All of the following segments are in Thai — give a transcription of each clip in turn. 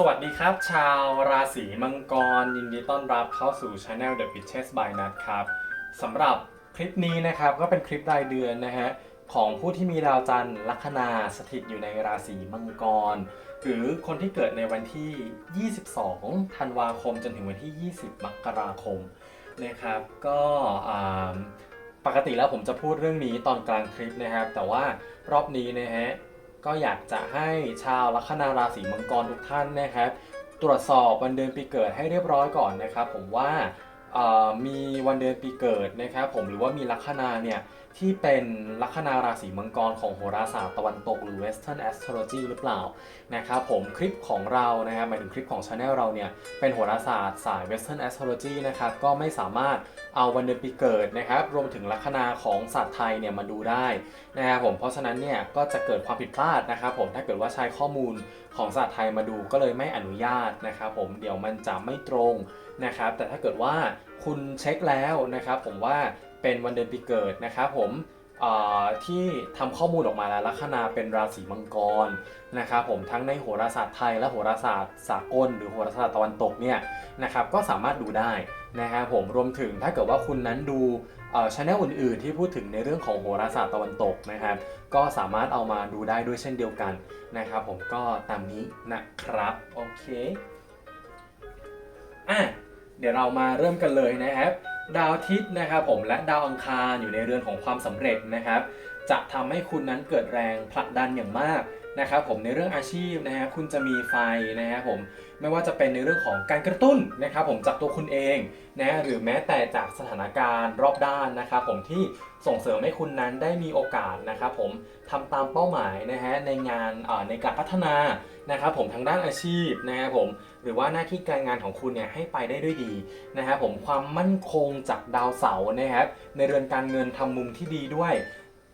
สวัสดีครับ ชาวราศีมังกร ยินดีต้อนรับเข้าสู่ Channel The Witches by Nut ครับสำหรับคลิปนี้นะครับก็เป็นคลิปรายเดือนนะฮะของผู้ที่มีดาวจันทร์ลัคนาสถิตอยู่ในราศีมังกร หรือคนที่เกิดในวันที่ 22 ธันวาคมจนถึงวันที่ 20 มกราคมนะครับก็ปกติแล้วผมจะพูดเรื่องนี้ตอนกลางคลิปนะครับ แต่ว่ารอบนี้นะฮะ ก็อยากจะให้ชาวลัคนาราศีมังกรทุกท่านนะครับ ตรวจสอบวันเดือนปีเกิดให้เรียบร้อยก่อนนะครับ ผมว่ามีวันเดือนปีเกิดนะครับ ผมหรือว่ามีลัคนาเนี่ย ที่เป็นลัคนาราศีมังกรของโหราศาสตร์ตะวันตกหรือ Western Astrology หรือเปล่านะครับผมคลิปของเรานะครับหมายถึงคลิปของช anel เราเนี่ยเป็นโหราศาสตร์สาย Western Astrology นะครับก็ไม่สามารถเอาวันเดือนปีเกิดนะครับรวมถึงลัคนาของศาสตร์ไทยเนี่ยมาดูได้นะครับผมเพราะฉะนั้นเนี่ยก็จะเกิดความผิดพลาดนะครับผมถ้าเกิดว่าใช้ข้อมูลของศาสตร์ไทยมาดูก็เลยไม่อนุญาตนะครับผมเดี๋ยวมันจะไม่ตรงนะครับแต่ถ้าเกิดว่าคุณเช็คแล้วนะครับผมว่า เป็นวันเดือนปีเกิดนะครับผมที่ทำข้อมูลออกมาแล้วลัคนาเป็นราศีมังกรนะครับผมทั้งในโหราศาสตร์ไทยและโหราศาสตร์สากล หรือโหราศาสตร์ตะวันตกเนี่ยนะครับก็สามารถดูได้นะครับผมรวมถึงถ้าเกิดว่าคุณนั้นดูชแนลอื่นๆ ที่พูดถึงในเรื่องของโหราศาสตร์ตะวันตกนะครับก็สามารถเอามาดูได้ด้วยเช่นเดียวกันนะครับผมก็ตามนี้นะครับโอเคอะเดี๋ยวเรามาเริ่มกันเลยนะครับ ดาวอาทิตย์นะครับผมและดาวอังคารอยู่ในเรือนของความสำเร็จนะครับจะทำให้คุณนั้นเกิดแรงผลักดันอย่างมากนะครับผมในเรื่องอาชีพนะฮะคุณจะมีไฟนะครับผมไม่ว่าจะเป็นในเรื่องของการกระตุ้นนะครับผมจากตัวคุณเองนะหรือแม้แต่จากสถานการณ์รอบด้านนะครับผมที่ส่งเสริมให้คุณนั้นได้มีโอกาสนะครับผมทำตามเป้าหมายนะฮะในงานในการพัฒนา นะครับผมทางด้านอาชีพนะครับผมหรือว่าหน้าที่การงานของคุณเนี่ยให้ไปได้ด้วยดีนะครับผมความมั่นคงจากดาวเสาร์นะครับในเรือนการเงินทำมุมที่ดีด้วย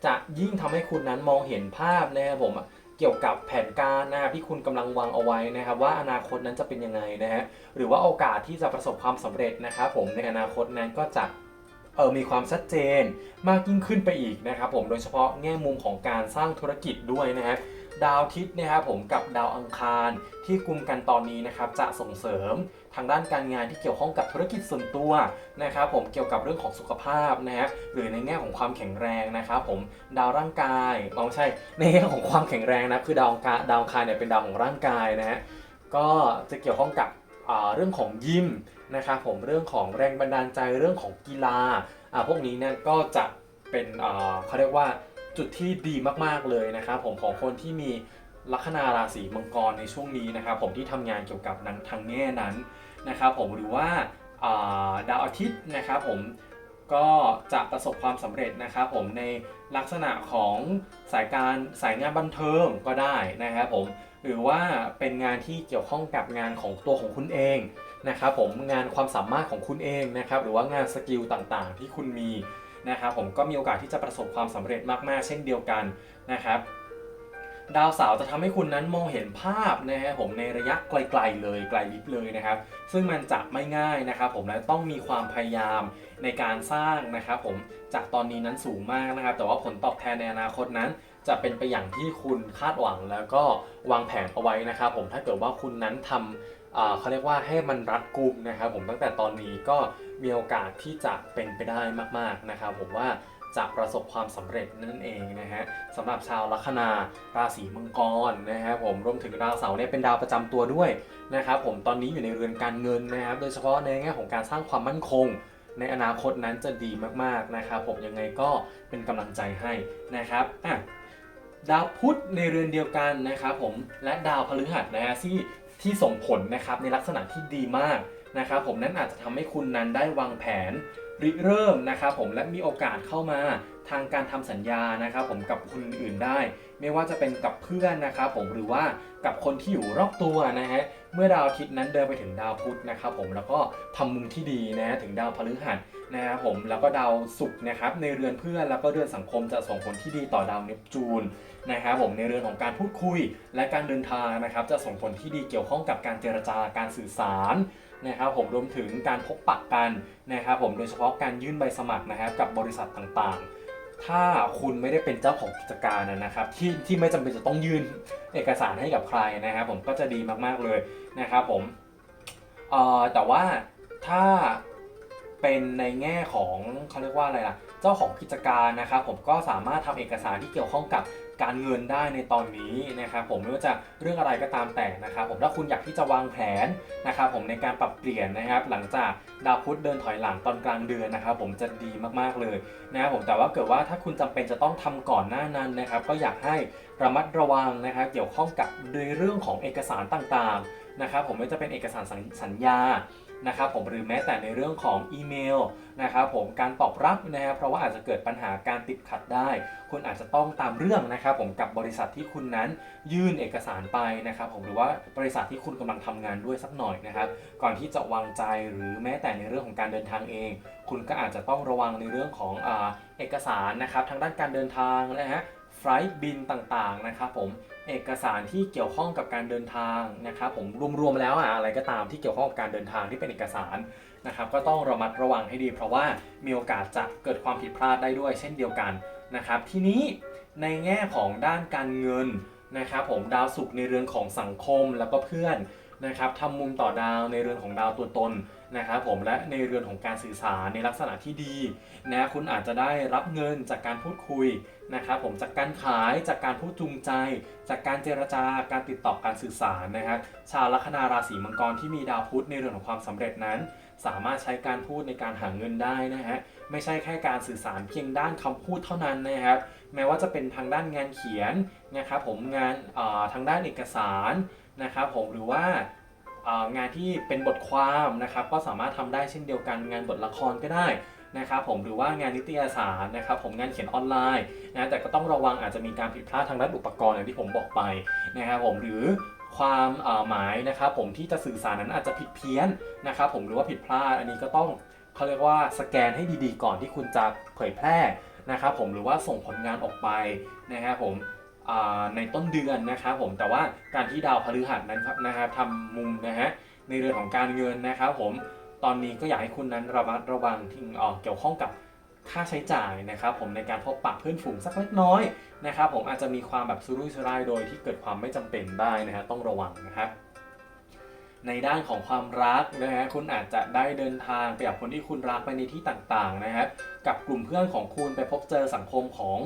จะยิ่งทำให้คุณนั้นมองเห็นภาพนะครับผมเกี่ยวกับแผนการนะครับที่คุณกำลังวางเอาไว้นะครับ ว่าอนาคตนั้นจะเป็นยังไงนะฮะหรือว่าโอกาสที่จะประสบความสำเร็จนะครับผมในอนาคตนั้นก็จะเออมีความชัดเจนมากยิ่งขึ้นไปอีกนะครับผมโดยเฉพาะแง่มุมของการสร้างธุรกิจด้วยนะฮะ ดาวอาทิตย์นะครับผมกับดาวอังคารที่กลุ่มกันตอนนี้นะครับจะส่งเสริมทางด้านการงานที่เกี่ยวข้องกับธุรกิจส่วนตัวนะครับผมเกี่ยวกับเรื่องของสุขภาพนะฮะหรือในแง่ของความแข็งแรงนะครับผมดาวร่างกายอ๋อไม่ใช่ในแง่ของความแข็งแรงนะคือดาวอังคาดาวคารเนี่ยเป็นดาวของร่างกายนะฮะก็จะเกี่ยวข้องกับเรื่องของยิมนะครับผมเรื่องของแรงบันดาลใจเรื่องของกีฬาอ่าพวกนี้เนี่ยก็จะเป็นเขาเรียกว่า จุดที่ดีมากๆเลยนะครับผมของคนที่มีลัคนาราศีมังกรในช่วงนี้นะครับผมที่ทำงานเกี่ยวกับนั้นทางแง่นั้นนะครับผมหรือว่าอ่าดาวอาทิตย์นะครับผมก็จะประสบความสำเร็จนะครับผมในลักษณะของสายการสายงานบันเทิงก็ได้นะครับผมหรือว่าเป็นงานที่เกี่ยวข้องกับงานของตัวของคุณเองนะครับผมงานความสามารถของคุณเองนะครับหรือว่างานสกิลต่างๆ ที่คุณมี นะครับผมก็มีโอกาสที่จะประสบความสำเร็จมากๆ เช่นเดียวกันนะครับดาวเสาร์จะทำให้คุณนั้นมองเห็นภาพนะฮะผมในระยะไกลๆเลยไกลลิบเลยนะครับ ซึ่งมันจะไม่ง่ายนะครับ ผมและต้องมีความพยายามในการสร้างนะครับ ผมจากตอนนี้นั้นสูงมากนะครับ แต่ว่าผลตอบแทนในอนาคตนั้น จะเป็นไปอย่างที่คุณคาดหวังแล้วก็วางแผนเอาไว้นะครับ ผมถ้าเกิดว่าคุณนั้นทำอ่า เขาเรียกว่าให้มันรัดกุมนะครับผมตั้งแต่ตอนนี้ก็มีโอกาสที่จะเป็นไปได้มากๆนะครับผมว่าจะประสบความสำเร็จนั่นเองนะฮะสำหรับชาวลัคนาราศีมังกรนะครับผมรวมถึงดาวเสาร์เนี่ยเป็นดาวประจำตัวด้วยนะครับผมตอนนี้อยู่ในเรือนการเงินนะครับโดยเฉพาะในแง่ของการสร้างความมั่นคง ในอนาคตนั้นจะดีมากๆนะครับผมยังไงก็เป็นกำลังใจให้นะครับอะดาวพุธในเรือนเดียวกันนะครับผมและดาวพฤหัสนะฮะที่ ที่ส่งผลนะครับในลักษณะที่ดีมากนะครับผมนั้นอาจจะทำให้คุณนั้นได้วางแผน ริเริ่มนะครับผมและมีโอกาสเข้ามาทางการทำสัญญานะครับผมกับคนอื่นได้ ไม่ว่าจะเป็นกับเพื่อนนะครับผมหรือว่ากับคนที่อยู่รอบตัวนะฮะเมื่อดาวอาทิตย์นั้นเดินไปถึงดาวพุธนะครับผมแล้วก็ทำมุมที่ดีนะฮะถึงดาวพฤหัสนะครับผมแล้วก็ดาวศุกร์นะครับในเรือนเพื่อนแล้วก็เรือนสังคมจะส่งผลที่ดีต่อดาวเนปจูนนะครับผมในเรือนของการพูดคุยและการเดินทางนะครับจะส่งผลที่ดีเกี่ยวข้องกับการเจรจาการสื่อสาร นะครับผมรวมถึงการพบปะกันนะครับผมโดยเฉพาะการยื่นใบสมัครนะครับกับบริษัทต่างๆ ถ้าคุณไม่ได้เป็นเจ้าของกิจการนะครับที่ที่ไม่จำเป็นจะต้องยื่นเอกสารให้กับใครนะครับผมก็จะดีมากๆเลยนะครับผมแต่ว่าถ้า เป็นในแง่ของเขาเรียกว่าอะไรล่ะ เจ้าของกิจการนะครับผมก็สามารถทำเอกสารที่เกี่ยวข้องกับการเงินได้ในตอนนี้นะครับผมไม่ว่าจะเรื่องอะไรก็ตามแต่นะครับผมถ้าคุณอยากที่จะวางแผนนะครับผมในการปรับเปลี่ยนนะครับ หลังจากดาวพุธเดินถอยหลังตอนกลางเดือนนะครับผมจะดีมากๆเลยนะครับผมแต่ว่าเกิดว่าถ้าคุณจำเป็นจะต้องทำก่อนหน้านั้นนะครับ ก็อยากให้ระมัดระวังนะครับเกี่ยวข้องกับในเรื่องของเอกสารต่างๆนะครับผมไม่ว่าจะเป็นเอกสารสัญสัญญา นะครับผมหรือแม้แต่ในเรื่องของอีเมลนะครับผมการตอบรับนะครับเพราะว่าอาจจะเกิดปัญหาการติดขัดได้ คุณอาจจะต้องตามเรื่องนะครับผมกับบริษัทที่คุณนั้นยื่นเอกสารไปนะครับผมหรือว่าบริษัทที่คุณกำลังทำงานด้วยสักหน่อยนะครับ ก่อนที่จะวางใจหรือแม้แต่ในเรื่องของการเดินทางเอง คุณก็อาจจะต้องระวังในเรื่องของอเอกสารนะครับทางด้านการเดินทางนะฮะไฟล์บินต่างๆนะครับผม เอกสารที่เกี่ยวข้องกับการเดินทางนะครับผมรวมๆแล้วอะอะไรก็ตามที่เกี่ยวข้องกับการเดินทางที่เป็นเอกสารนะครับก็ต้องระมัดระวังให้ดี เพราะว่ามีโอกาสจะเกิดความผิดพลาดได้ด้วยเช่นเดียวกันนะครับทีนี้ในแง่ของด้านการเงินนะครับผมดาวศุกร์ในเรือนของสังคมแล้วก็เพื่อน นะครับทำมุมต่อดาวในเรือนของดาวตัวตนนะครับผมและในเรือนของการสื่อสารในลักษณะที่ดีนะคุณอาจจะได้รับเงินจากการพูดคุยนะครับผมจากการขายจากการพูดจูงใจ จากการเจรจาการติดต่อการสื่อสารนะครับชาวลัคนาราศีมังกรที่มีดาวพุธในเรือนของความสำเร็จนั้น สามารถใช้การพูดในการหาเงินได้นะฮะไม่ใช่แค่การสื่อสารเพียงด้านคำพูดเท่านั้นนะครับแม้ว่าจะเป็นทางด้านงานเขียนนะครับผมงานทางด้านเอกสาร นะครับผมหรือว่างานที่เป็นบทความนะครับก็สามารถทำได้เช่นเดียวกันงานบทละครก็ได้นะครับผมหรือว่างานนิตยสารนะครับผมงานเขียนออนไลน์นะแต่ก็ต้องระวังอาจจะมีการผิดพลาดทางด้านอุปกรณ์อย่างที่ผมบอกไปนะครับผมหรือความหมายนะครับผมที่จะสื่อสารนั้นอาจจะผิดเพี้ยนนะครับผมหรือว่าผิดพลาดอันนี้ก็ต้องเขาเรียกว่าสแกนให้ดีๆ ก่อนที่คุณจะเผยแพร่นะครับผมหรือว่าส่งผลงานออกไปนะครับผม ในต้นเดือนนะครับผมแต่ว่าการที่ดาวพฤหัสนั้นนะครับทำมุมนะฮะในเรื่องของการเงินนะครับผมตอนนี้ก็อยากให้คุณนั้นระมัดระวังที่เออเกี่ยวข้องกับค่าใช้จ่ายนะครับผมในการพบปะเพื่อนฝูงสักเล็กน้อยนะครับผมอาจจะมีความแบบสุรุ่ยสุร่ายโดยที่เกิดความไม่จำเป็นได้นะฮะต้องระวังนะครับในด้านของความรักนะฮะคุณอาจจะได้เดินทางไปกับคนที่คุณรักไปในที่ต่างๆนะครับกับกลุ่มเพื่อนของคุณไปพบเจอสังคมของ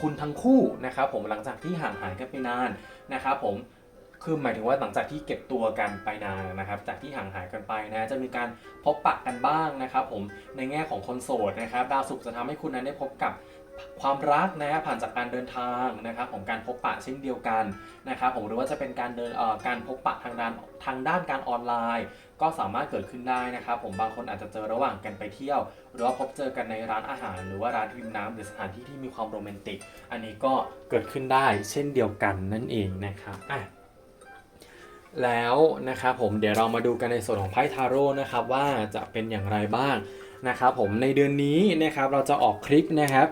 คุณทั้งคู่นะครับผมหลังจากที่ห่างหายกันไปนานนะครับผมคือหมายถึงว่าหลังจากที่เก็บตัวกันไปนานนะครับ จากที่ห่างหายกันไปนะจะมีการพบปะกันบ้างนะครับ ผมในแง่ของคนโสดนะครับ ดาวศุกร์จะทำให้คุณนั้นได้พบกับความรักนะฮะผ่านจากการเดินทางนะครับของการพบปะเช่นเดียวกันนะครับผมหรือว่าจะเป็นการเดินเอ่อการพบปะทางด้านทางด้านการออนไลน์ ก็สามารถเกิดขึ้นได้นะครับผมบางคนอาจจะเจอระหว่างกันไปเที่ยว หรือว่าพบเจอกันในร้านอาหาร หรือว่าร้านริมน้ำหรือสถานที่ที่มีความโรแมนติก อันนี้ก็เกิดขึ้นได้เช่นเดียวกันนั่นเองนะครับอะแล้วนะครับผมเดี๋ยวเรามาดูกันในส่วนของไพ่ทาโร่นะครับว่าจะเป็นอย่างไรบ้างนะครับผมในเดือนนี้นะครับเราจะออกคลิปนะครับ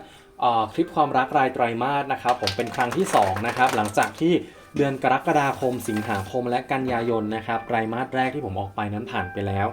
คลิปความรักรายไตรมาสนะครับผมเป็นครั้งที่สองนะครับหลังจากที่ เดือนกรกฎาคม สิงหาคม และกันยายนนะครับไตรมาสแรกที่ผมออกไปนั้นผ่านไปแล้ว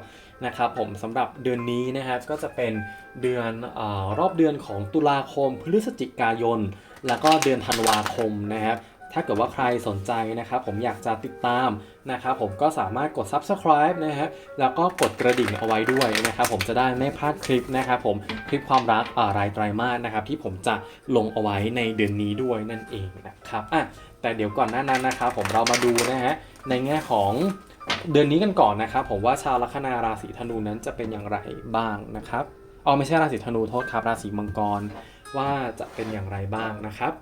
นะครับผมสำหรับเดือนนี้นะครับก็จะเป็นเดือนออรอบเดือนของตุลาคม พฤศจิกายน แล้วก็เดือนธันวาคมนะครับถ้าเกิดว่าใครสนใจนะครับ ผมอยากจะติดตามนะครับผมก็สามารถกด subscribe นะฮะแล้วก็กดกระดิ่งเอาไว้ด้วยนะครับผมจะได้ไม่พลาดคลิปนะครับผมคลิปความรักรายไตรมาสนะครับที่ผมจะลงเอาไว้ในเดือนนี้ด้วยนั่นเองนะครับอะ แต่เดี๋ยวก่อนหน้านั้นนะครับผมเรามาดูนะฮะในแง่ของเดือนนี้กันก่อนนะครับผมว่าชาวลัคนาราศีธนูนั้นจะเป็นอย่างไรบ้างนะครับอ๋อไม่ใช่ราศีธนูโทษครับราศีมังกรว่าจะเป็นอย่างไรบ้างนะครับ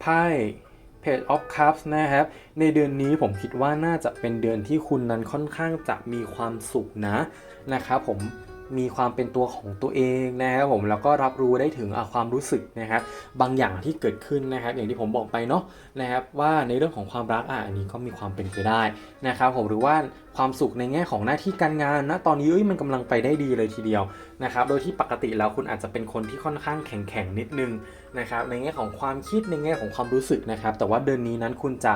ไพ่ Page of Cups นะครับในเดือนนี้ผมคิดว่าน่าจะเป็นเดือนที่คุณนั้นค่อนข้างจะมีความสุขนะนะครับผม มีความเป็นตัวของตัวเองนะครับผมแล้วก็รับรู้ได้ถึงความรู้สึกนะครับบางอย่างที่เกิดขึ้นนะครับ อย่างที่ผมบอกไปเนาะนะครับว่าในเรื่องของความรักอะอันนี้ก็มีความเป็นไปได้นะครับผมหรือว่าความสุขในแง่ของหน้าที่การงานนะตอนนี้มันกำลังไปได้ดีเลยทีเดียวนะครับโดยที่ปกติแล้วคุณอาจจะเป็นคนที่ค่อนข้างแข็งแข็งๆนิดนึงนะครับในแง่ของความคิดในแง่ของความรู้สึกนะครับแต่ว่าเดือนนี้นั้นคุณจะ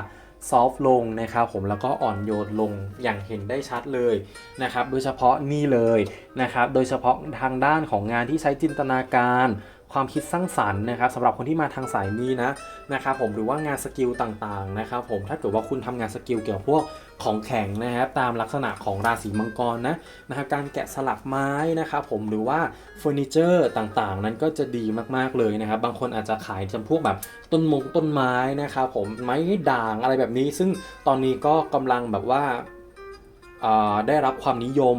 ซอฟต์ลงนะครับผมแล้วก็อ่อนโยนลงอย่างเห็นได้ชัดเลยนะครับโดยเฉพาะนี่เลยนะครับโดยเฉพาะทางด้านของงานที่ใช้จินตนาการความคิดสร้างสรรค์นะครับสำหรับคนที่มาทางสายนี้นะนะครับผมหรือว่างานสกิลต่างๆนะครับผมถ้าเกิดว่าคุณทำงานสกิลเกี่ยวกับพวก ของแข็งนะครับตามลักษณะของราศีมังกรนะนะครับการแกะสลักไม้นะครับผมหรือว่าเฟอร์นิเจอร์ต่างๆ นั้นก็จะดีมากๆเลยนะครับ บางคนอาจจะขายจำพวกแบบต้นมงต้นไม้นะครับผมไม้ด่างอะไรแบบนี้ ซึ่งตอนนี้ก็กำลังแบบว่าอ่าได้รับความนิยม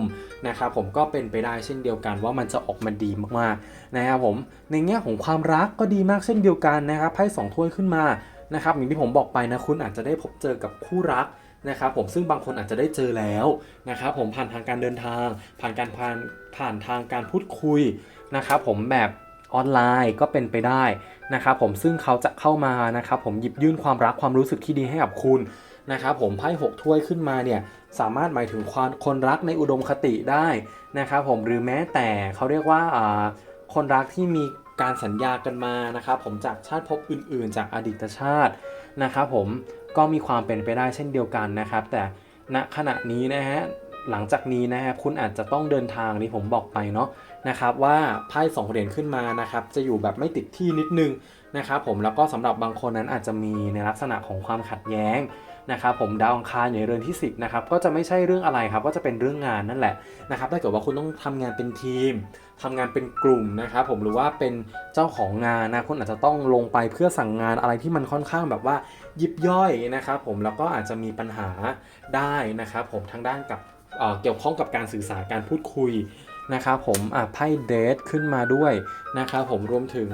นะครับผมก็เป็นไปได้เช่นเดียวกันว่ามันจะออกมาดีมากๆนะครับผมในแง่ของความรักก็ดีมากเช่นเดียวกันนะครับไพ่สองถ้วยขึ้นมานะครับอย่างที่ผมบอกไปนะคุณอาจจะได้พบเจอกับคู่รัก นะครับผมซึ่งบางคนอาจจะได้เจอแล้วนะครับผมผ่านทางการเดินทาง ผ่านการผ่านผ่านทางการพูดคุยนะครับผมแบบออนไลน์ก็เป็นไปได้นะครับผมซึ่งเขาจะเข้ามานะครับผมหยิบยื่นความรักความรู้สึกที่ดีให้กับคุณนะครับผมไพ่หกถ้วยขึ้นมาเนี่ยสามารถหมายถึงความคนรักในอุดมคติได้นะครับผมหรือแม้แต่เขาเรียกว่าอ่าคนรักที่มีการสัญญากันมานะครับผมจากชาติภพอื่น ๆ จากอดีตชาตินะครับผม ก็มีความเป็นไปได้เช่นเดียวกันนะครับ แต่ณขณะนี้นะฮะหลังจากนี้นะครับคุณอาจจะต้องเดินทางนี่ผมบอกไปเนาะนะครับว่าไพ่สองเหรียญขึ้นมานะครับจะอยู่แบบไม่ติดที่นิดนึง นะครับผมแล้วก็สำหรับบางคนนั้นอาจจะมีในลักษณะของความขัดแย้งนะครับผมดาวอังคารอยู่ในเรือนที่ 10นะครับก็จะไม่ใช่เรื่องอะไรครับก็จะเป็นเรื่องงานนั่นแหละนะครับถ้าเกิดว่าคุณต้องทำงานเป็นทีมทำงานเป็นกลุ่มนะครับผมหรือว่าเป็นเจ้าของงานนะคุณอาจจะต้องลงไปเพื่อสั่งงานอะไรที่มันค่อนข้างแบบว่ายิบย่อยนะครับผมแล้วก็อาจจะมีปัญหาได้นะครับผมทางด้านกับเเกี่ยวข้องกับการสื่อสารการพูดคุยนะครับผมอะไพ่เดทขึ้นมาด้วยนะครับผมรวมถึง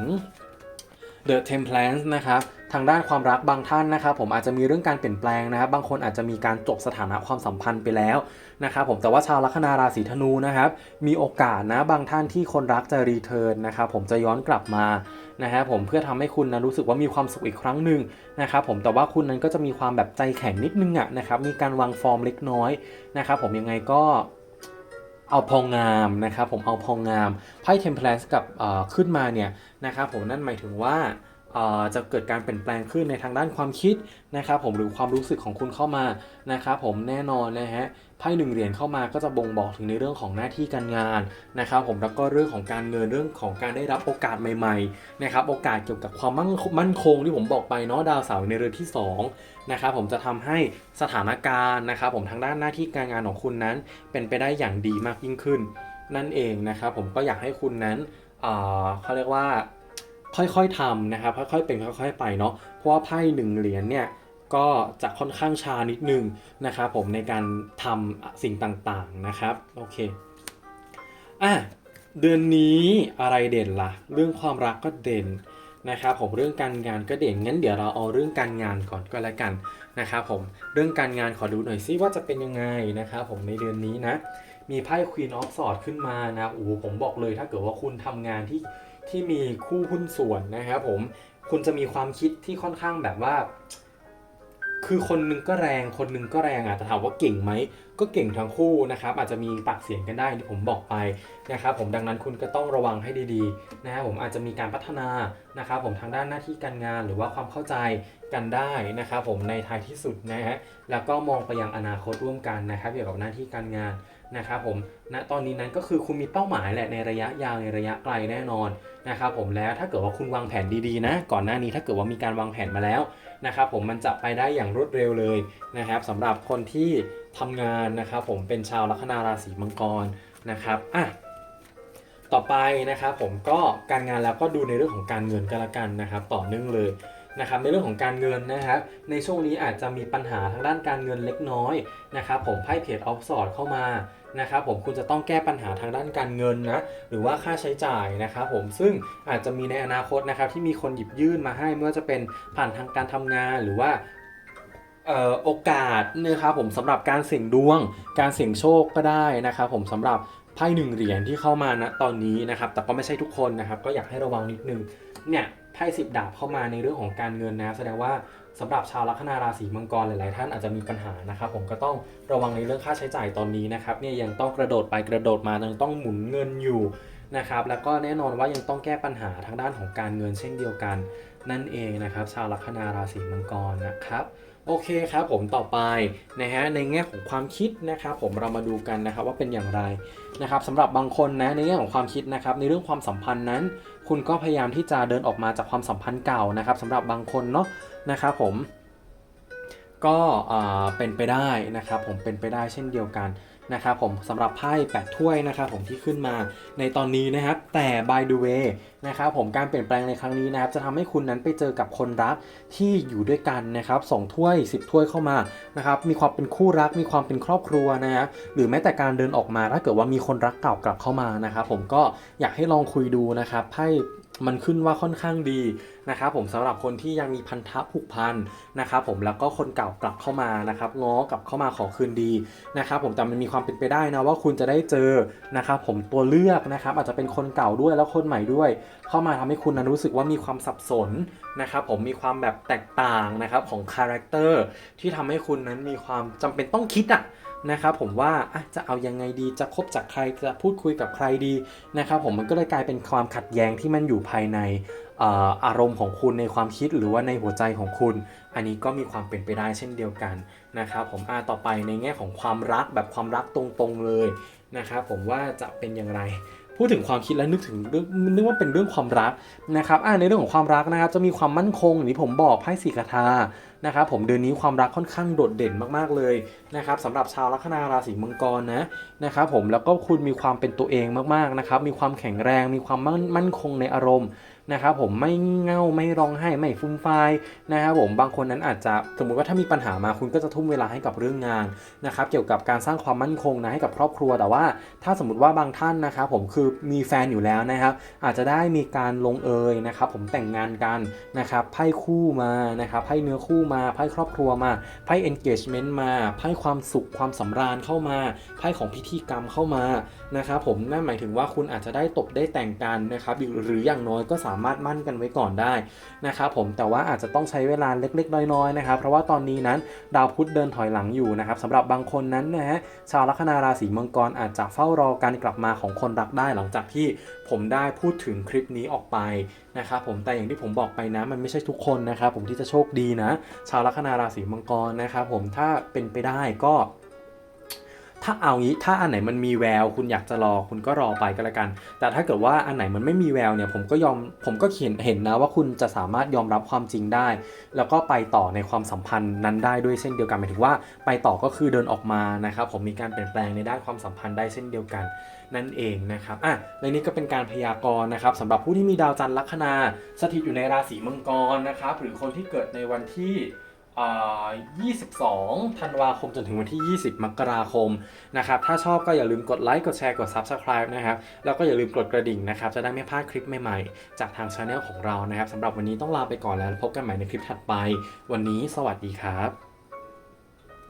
The Temperance นะครับทางด้านความรักบางท่านนะครับผมอาจจะมีเรื่องการเปลี่ยนแปลงนะครับ บางคนอาจจะมีการจบสถานะความสัมพันธ์ไปแล้วนะครับผมแต่ว่าชาวลัคนาราศีธนูนะครับ มีโอกาสนะบางท่านที่คนรักจะรีเทิร์นนะครับผมจะย้อนกลับมานะครับผมเพื่อทำให้คุณนะรู้สึกว่ามีความสุขอีกครั้งหนึ่งนะครับผมแต่ว่าคุณนั้นก็จะมีความแบบใจแข็งนิดนึงอะนะครับมีการวางฟอร์มเล็กน้อยนะครับผมยังไงก็ เอาพองงามนะครับผมเอาพองงามไพ่เทมเพลสกับขึ้นมาเนี่ยนะครับผมนั่นหมายถึงว่าจะเกิดการเปลี่ยนแปลงขึ้นในทางด้านความคิดนะครับผมหรือความรู้สึกของคุณเข้ามานะครับผมแน่นอนนะฮะ ไพ่หนึ่งเหรียญเข้ามาก็จะบ่งบอกถึงในเรื่องของหน้าที่การงานนะครับผมแล้วก็เรื่องของการเงินเรื่องของการได้รับโอกาสใหม่ๆนะครับโอกาสเกี่ยวกับความมั่นมั่นคงที่ผมบอกไปเนาะดาวเสาร์ในเรือนที่สองนะครับผมจะทำให้สถานการณ์นะครับผมทางด้านหน้าที่การงานของคุณนั้น เป็นไปได้อย่างดีมากยิ่งขึ้น นั่นเองนะครับผมก็อยากให้คุณนั้นเอ่อเขาเรียกว่าค่อยๆทำนะครับค่อยๆเป็นค่อยๆไปเนาะเพราะว่าไพ่หนึ่งเหรียญเนี่ย ก็จะค่อนข้างช้านิดนึงนะครับผมในการทำสิ่งต่างๆนะครับโอเคอะเดือนนี้อะไรเด่นล่ะ เรื่องความรักก็เด่นนะครับผมเรื่องการงานก็เด่นงั้นเดี๋ยวเราเอาเรื่องการงานก่อนก็แล้วกันนะครับผมเรื่องการงานขอดูหน่อยซิว่าจะเป็นยังไงนะครับผมในเดือนนี้นะมีไพ่ Queen of Swords ขึ้นมานะโอ้ผมบอกเลยถ้าเกิดว่าคุณทำงานที่ที่มีคู่หุ้นส่วนนะครับผมคุณจะมีความคิดที่ค่อนข้างแบบว่า คือคนหนึงก็แรงคนหนึงก็แรงอะแต่ถามว่าเก่งไหมก็เก่งทั้งคู่นะครับอาจจะมีปากเสียงกันได้ที่ผมบอกไปนะครับผมดังนั้นคุณก็ต้องระวังให้ดีๆนะครับผมอาจจะมีการพัฒนานะครับผมทางด้านหน้าที่การงานหรือว่าความเข้าใจกันได้นะครับผมในท้ายที่สุดนะฮะแล้วก็มองไปยังอนาคตร่วมกันนะครับเกี่ยวกับหน้าที่การงานนะครับผมณตอนนี้นั้นก็คือคุณมีเป้าหมายแหละในระยะยาวในระยะไกลแน่นอนนะครับผมแล้วถ้าเกิดว่าคุณวางแผนดีๆนะ ก่อนหน้านี้ถ้าเกิดว่ามีการวางแผนมาแล้ว นะครับผมมันจะไปได้อย่างรวดเร็วเลยนะครับสำหรับคนที่ทำงานนะครับผมเป็นชาวลัคนาราศีมังกรนะครับอะต่อไปนะครับผมก็การงานแล้วก็ดูในเรื่องของการเงินกันละกันนะครับ ต่อเนื่องเลย นะครับในเรื่องของการเงินนะครับในช่วงนี้อาจจะมีปัญหาทางด้านการเงินเล็กน้อยนะครับผมไพ่เพจออฟสอดเข้ามานะครับผมคุณจะต้องแก้ปัญหาทางด้านการเงินนะหรือว่าค่าใช้จ่ายนะครับผมซึ่งอาจจะมีในอนาคตนะครับที่มีคนหยิบยื่นมาให้ไม่ว่าจะเป็นผ่านทางการทำงานหรือว่าโอกาสนะครับผมสำหรับการเสี่ยงดวง การเสี่ยงโชคก็ได้นะครับผมสำหรับไพ่หนึ่งเหรียญที่เข้ามาณตอนนี้นะครับแต่ก็ไม่ใช่ทุกคนนะครับก็อยากให้ระวังนิดนึงเนี่ย ไพ่สิบดาบเข้ามาในเรื่องของการเงินนะแสดงว่าสำหรับชาวลัคนาราศีมังกรหลายๆ ท่านอาจจะมีปัญหานะครับผมก็ต้องระวังในเรื่องค่าใช้จ่ายตอนนี้นะครับเนี่ยยังต้องกระโดดไปกระโดดมายังต้องหมุนเงินอยู่นะครับแล้วก็แน่นอนว่ายังต้องแก้ปัญหาทางด้านของการเงินเช่นเดียวกัน นั่นเองนะครับชาวลัคนาราศีมังกรนะครับ โอเคครับผมต่อไปนะฮะในแง่ของความคิดนะครับผมเรามาดูกันนะครับว่าเป็นอย่างไรนะครับสำหรับบางคนนะในแง่ของความคิดนะครับในเรื่องความสัมพันธ์นั้น คุณก็พยายามที่จะเดินออกมาจากความสัมพันธ์เก่านะครับสำหรับบางคนเนาะนะครับผมก็เป็นไปได้นะครับผมเป็นไปได้เช่นเดียวกัน นะครับผมสำหรับไพ่แปดถ้วยนะครับผมที่ขึ้นมาในตอนนี้นะครับ แต่ by the way นะครับผมการเปลี่ยนแปลงในครั้งนี้นะครับจะทำให้คุณนั้นไปเจอกับคนรักที่อยู่ด้วยกันนะครับสองถ้วย 10 ถ้วยเข้ามานะครับมีความเป็นคู่รัก มีความเป็นครอบครัวนะฮะหรือแม้แต่การเดินออกมาถ้าเกิดว่ามีคนรักเก่ากลับเข้ามานะครับผมก็อยากให้ลองคุยดูนะครับไพ่มันขึ้นว่าค่อนข้างดีนะครับผมสำหรับคนที่ยังมีพันธะผูกพันนะครับผมแล้วก็คนเก่ากลับเข้ามานะครับง้อกลับเข้ามาขอคืนดีนะครับผมแต่มันมีความเป็นไปได้นะว่าคุณจะได้เจอนะครับผมตัวเลือกนะครับอาจจะเป็นคนเก่าด้วยแล้วคนใหม่ด้วย เข้ามาทำให้คุณนั้นรู้สึกว่ามีความสับสนนะครับผมมีความแบบแตกต่างนะครับของคาแรคเตอร์ที่ทำให้คุณนั้นมีความจำเป็นต้องคิดอะนะครับผมว่าะจะเอายังไงดีจะคบจากใครจะพูดคุยกับใครดีนะครับผมมันก็เลยกลายเป็นความขัดแย้งที่มันอยู่ภายใน อารมณ์ของคุณในความคิดหรือว่าในหัวใจของคุณ อันนี้ก็มีความเป็นไปได้เช่นเดียวกันนะครับผมอ่าต่อไปในแง่ของความรักแบบความรักตรงๆเลยนะครับผมว่าจะเป็นอย่างไรพูดถึงความคิดแล้วนึกถึงเรื่องนึกว่าเป็นเรื่องความรักนะครับในเรื่องของความรักนะครับจะมีความมั่นคงอย่างที่ผมบอกไพ่สีกาทา นะครับผมเดือนนี้ความรักค่อนข้างโดดเด่นมากๆเลยนะครับสำหรับชาวลัคนาราศีมังกรนะนะครับผมแล้วก็คุณมีความเป็นตัวเองมากๆนะครับมีความแข็งแรงมีความมั่นมั่นคงในอารมณ์นะครับผมไม่เง่าไม่ร้องไห้ไม่ฟุ่มฟายนะครับผมบางคนนั้นอาจจะสมมุติว่าถ้ามีปัญหามาคุณก็จะทุ่มเวลาให้กับเรื่องงานนะครับเกี่ยวกับการสร้างความมั่นคงนะให้กับครอบครัวแต่ว่า ถ้าสมมติว่าบางท่านนะครับผมคือมีแฟนอยู่แล้วนะครับอาจจะได้มีการลงเอยนะครับผมแต่งงานกันนะครับไพ่คู่มานะครับไพ่เนื้อคู่มาไพ่ครอบครัวมาไพ่ engagement มาไพ่ความสุขความสำราญเข้ามาไพ่ของพิธีกรรมเข้ามา นะครับผมนั่นหมายถึงว่าคุณอาจจะได้ตบได้แต่งกันนะครับหรืออย่างน้อยก็สามารถมั่นกันไว้ก่อนได้นะครับผมแต่ว่าอาจจะต้องใช้เวลาเล็กๆ น้อยๆนะครับเพราะว่าตอนนี้นั้นดาวพุธเดินถอยหลังอยู่นะครับสำหรับบางคนนั้นนะฮะชาวลัคนาราศีมังกรอาจจะเฝ้ารอการกลับมาของคนรักได้หลังจากที่ผมได้พูดถึงคลิปนี้ออกไปนะครับผมแต่อย่างที่ผมบอกไปนะมันไม่ใช่ทุกคนนะครับผมที่จะโชคดีนะ ชาวลัคนาราศีมังกรนะครับผมถ้าเป็นไปได้ก็ ถ้าเอางี้ถ้าอันไหนมันมีแวว คุณอยากจะรอคุณก็รอไปก็แล้วกัน แต่ถ้าเกิดว่าอันไหนมันไม่มีแววเนี่ยผมก็ยอมผมก็เห็นเห็นนะว่าคุณจะสามารถยอมรับความจริงได้ แล้วก็ไปต่อในความสัมพันธ์นั้นได้ด้วยเช่นเดียวกันหมายถึงว่า ไปต่อก็คือเดินออกมานะครับผมมีการเปลี่ยนแปลงในด้านความสัมพันธ์ได้เช่นเดียวกันนั่นเองนะครับอะและนี่ก็เป็นการพยากรณ์นะครับสำหรับผู้ที่มีดาวจันทร์ลัคนาสถิตอยู่ในราศีมังกรนะครับหรือคนที่เกิดในวันที่ 22 ธันวาคมจนถึงวันที่ 20 มกราคมนะครับ ถ้าชอบก็อย่าลืมกดไลค์ กดแชร์ กด Subscribe นะครับ แล้วก็อย่าลืมกดกระดิ่งนะครับ จะได้ไม่พลาดคลิปใหม่ๆ จากทางช anel ของเรานะครับสำหรับวันนี้ต้องลาไปก่อนแล้ว พบกันใหม่ในคลิปถัดไป วันนี้สวัสดีครับ